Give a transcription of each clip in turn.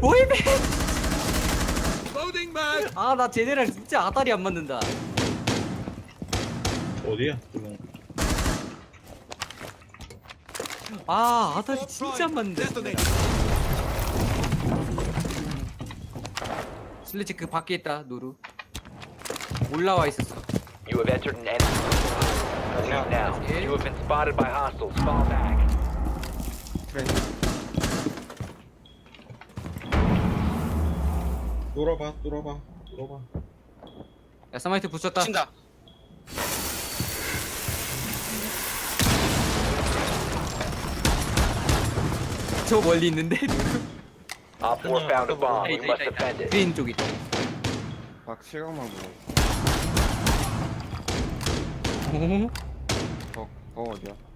뭐이베 아나 쟤네랑 진짜 아다리 안 맞는다 어디야? 아 아다리 진짜 안 맞는데 슬래치 그 밖에 있다 노루 올라와 있었어 You have entered an enemy. Leave now. You have been spotted by hostiles. Fall back. 뚫어봐, 뚫어봐, 뚫어봐. 야 사마이트 붙였다 친다. 저 멀리 있는데 Op 4 found a bomb. We must defend it. 그린 쪽 있다 박 실감만 보고 오? 더, 더 어디야?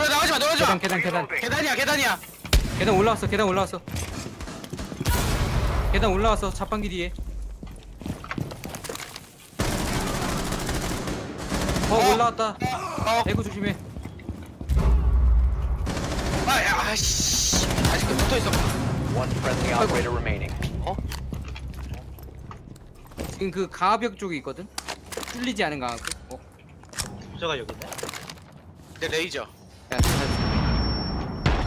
그래 나가지 마, 나가지 마. 계단 계단 계단 계단이야, 계단이야. 계단 올라왔어 계단 올라왔어 계단 올라왔어 자판기 뒤에 어 올라왔다 어, 대구 조심해 아, 야, 아씨, 아직도 붙어 있어. One friendly operator remaining. 지금 그 가벽 쪽에 있거든 뚫리지 않은 가벽 어? 부자가 여기 있네. 내 레이저. 야 잠깐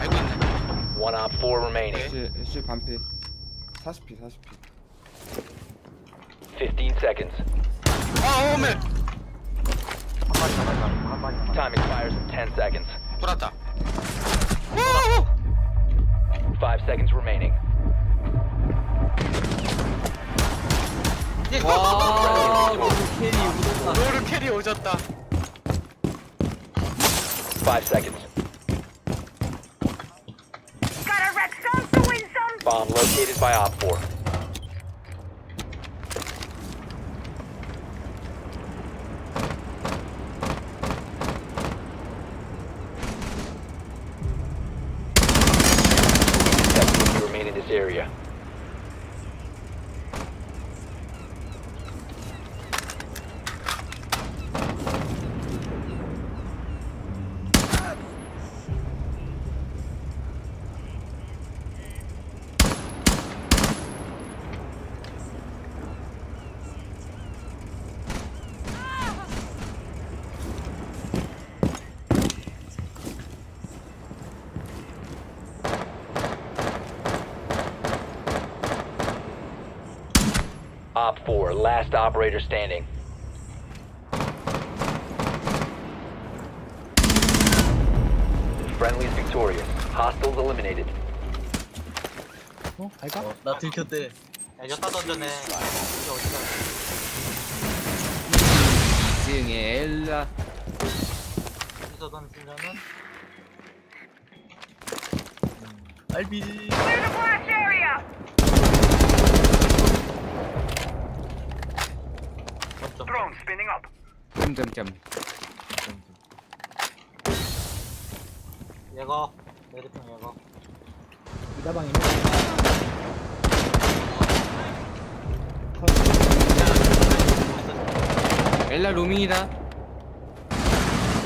알고 있네. One Op 4 remaining. 애쉬, 애쉬 반피 40피 40피 15 seconds. 아, 오메. 한 마리 남았다. 한 마리 남았다. Time expires in 10 seconds. 돌았다. 오! 5 seconds remaining. 와 너무 캐리 웃었다 노를 캐리 오졌다. 5 seconds. Got a wreck some to win some. Bomb located by Op 4. Seconds to remain in this area. Op 4, last operator standing. Friendly's victorious. Hostiles eliminated. 어, 나 들켰대. 야, 여따 던져네. 이게 어디가? 이승의 엘라 여기서 던지면은. 알비. 점점. Drone spinning up. 점점점 얘거. 내리평 얘거. 엘라 로밍이다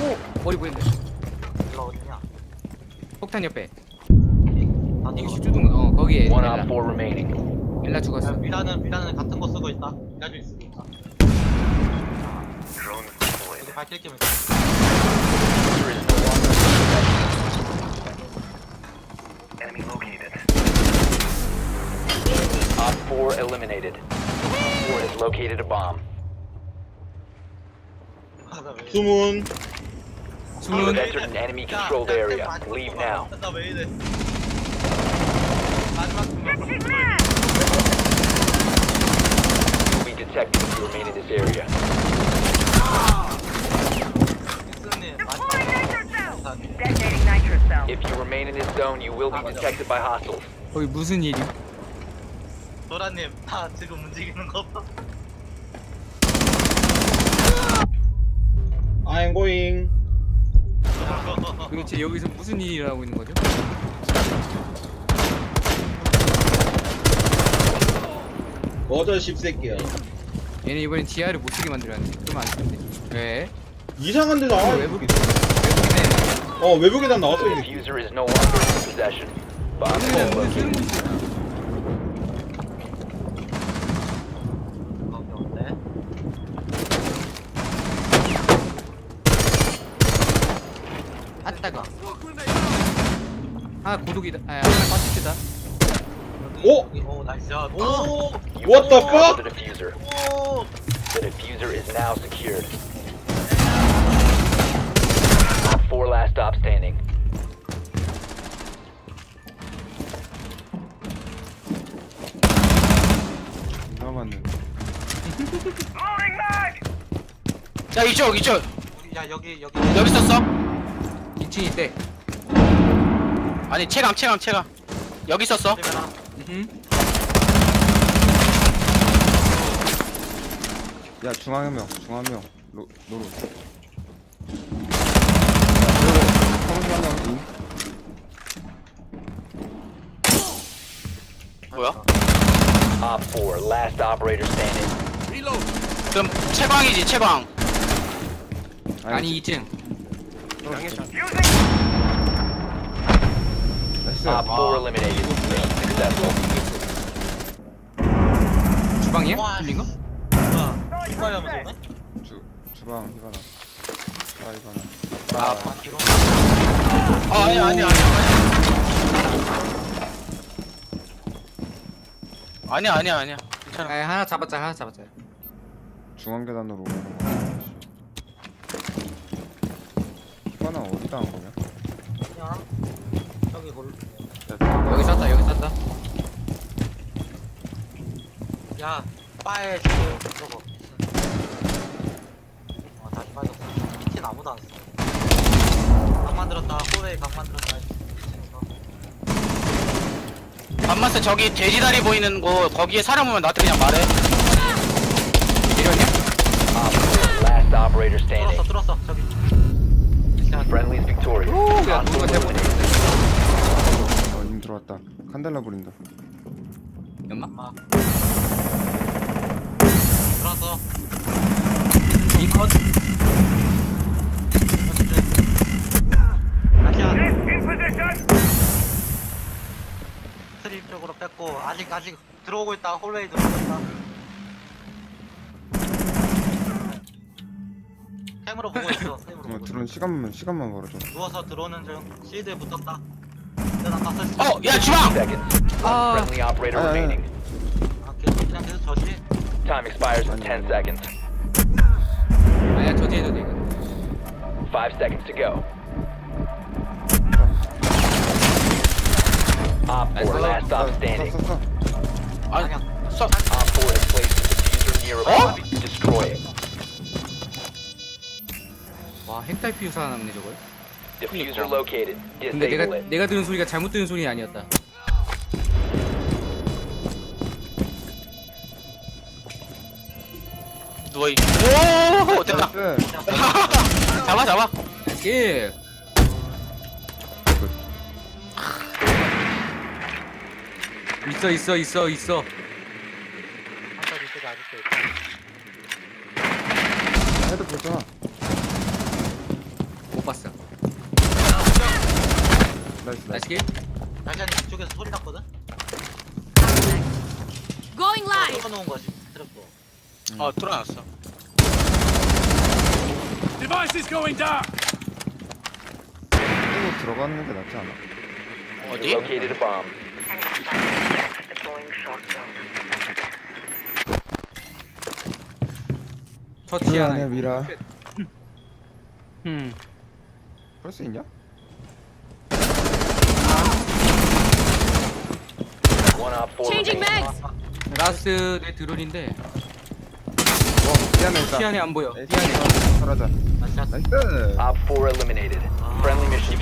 오 머리 보인다 얘가 어디냐? 폭탄 옆에 아, 이거 이거. 슈두둥 어 거기에 One 엘라 Op 4 remaining. 엘라 야, 죽었어 미라는 미라는 같은 거 쓰고 있다. 미라줄 쓰고 있다. 이제 밝힐 겸 있다. User is no longer Enemy located. Op 4 eliminated. Op 4 has located a bomb. 아, 나 왜? 이래. 수문. You have 숨은 entered an enemy controlled 야, 야, area. 템 Leave 맞는 now. 거 봐. 나왜 이래? 마지막 Fixing man. You will be detected if you remain in this area. 닉슨님 Deploying nitro cell. 감사합니다. Detonating nitro cell. If you remain in this zone, you will be detected by hostiles. 거기 무슨 일이 도라님 다 지금 움직이는 거 봐. I'm going. 도대체 여기서 무슨 일이 일어나고 있는 거죠? 꺼져 십새끼야. 얘네 이번엔 지하를 못 쓰게 만들었네 그러면 안 되는데 왜? 이상한 데 나와. 외국 외국인에 어 외부 계단 나왔어 The 이제. diffuser is no longer in possession. Bomb four 무슨 located. 거기 없네. 아 따가. 아 고독이다. 아 하나 빠지다. 오! 오 나이스. 오. You What the have fuck? the diffuser. 오. The diffuser is now secured. 4 last stop standing. mag! 야 이쪽 이쪽 야 여기 여기. 여기 있었어? 2층 있대. 아니 체감 체감 체감 여기 있었어? 응. 야 중앙 한 명 중앙 한명 로 로로 명 뭐야? Op 4 last operator standing. 그럼 채광이지 채광 아니 2층. Using 나이스 Op 4 eliminated. Mission successful. 주방이야? 와, 틀린 거? 뭐야? 이빨이 주 주방 히바나 아 히바나 아, 아. 아 아니 아니 아니 아니 아니 아니야 괜찮아 아 하나 잡았자 하나 잡았자. 중앙 계단으로 오는 거 히바나 어디다 한 거냐? 그냥 저기 볼. 여기 쐈다 여기 쐈다. 야, 바에 지금 저거. 아, 다시 빠졌어. 미친 아무도 안 써. 각 만들었다. 호레 각 만들었다. 밤마스 저기 돼지다리 보이는 곳 거기에 사람 오면 나한테 그냥 말해 이러냐? Op 4 last operator standing. 뚫었어, 뚫었어. 저기. 자, Friendly is victorious. 오, 야 누가 Hostiles 대본 eliminated. 어임 들어왔다 칸델라 부린다 연막? 막. 들어왔어. 이컷. 다시야. in position! 스트립 쪽으로 뺐고 아직 아직 들어오고 있다. 홀웨이 들어오고 있다. 캠으로 보고 있어. 캠으로 어 보고 있어. 들어온 시간만 시간만 벌어줘 누워서 들어오는 중. 실드에 붙었다. 내가 봤을 때. 어 야 주방 Seconds. 아. Friendly operator 아, 아, 아. remaining. 아, 계속 그냥 계속 저지. Time expires in 10 seconds. 아야 저지해도 돼. 이거. 5 seconds to go. Op 4 last stop standing. 쏴쏴쏴 아니 아니야. 써 Op 4 has placed the diffuser near a 어? bomb. Destroy it. 와 핵달피 살아남네 저걸. Diffuser located. 근데 내가 Disable it. 내가 들은 소리가 잘못 들은 소리 아니었다. 누워 있. 오 됐다 나이스 잡아 잡아 예. 있어 있어 있어 있어. 아직도 있다. 헤드 보잖아 못 봤어. 나이스 나이스 아시게? 다시야 이쪽에서 소리 났거든. Going live. 뚫어놓은 거지. 트랩도. 어 뚫어놨어 끌고 들어가는 게 낫지 않아? 어디? located a bomb. Deploying. 터치 하나. 미라 음. 그럴 수 있냐? One Op 4 Changing remaining. mags. 라스트 내 드론인데 어 미안해 있다 시안이 안 보여. 미안해 사라져. 나이스 Op 4 eliminated. Friendly mission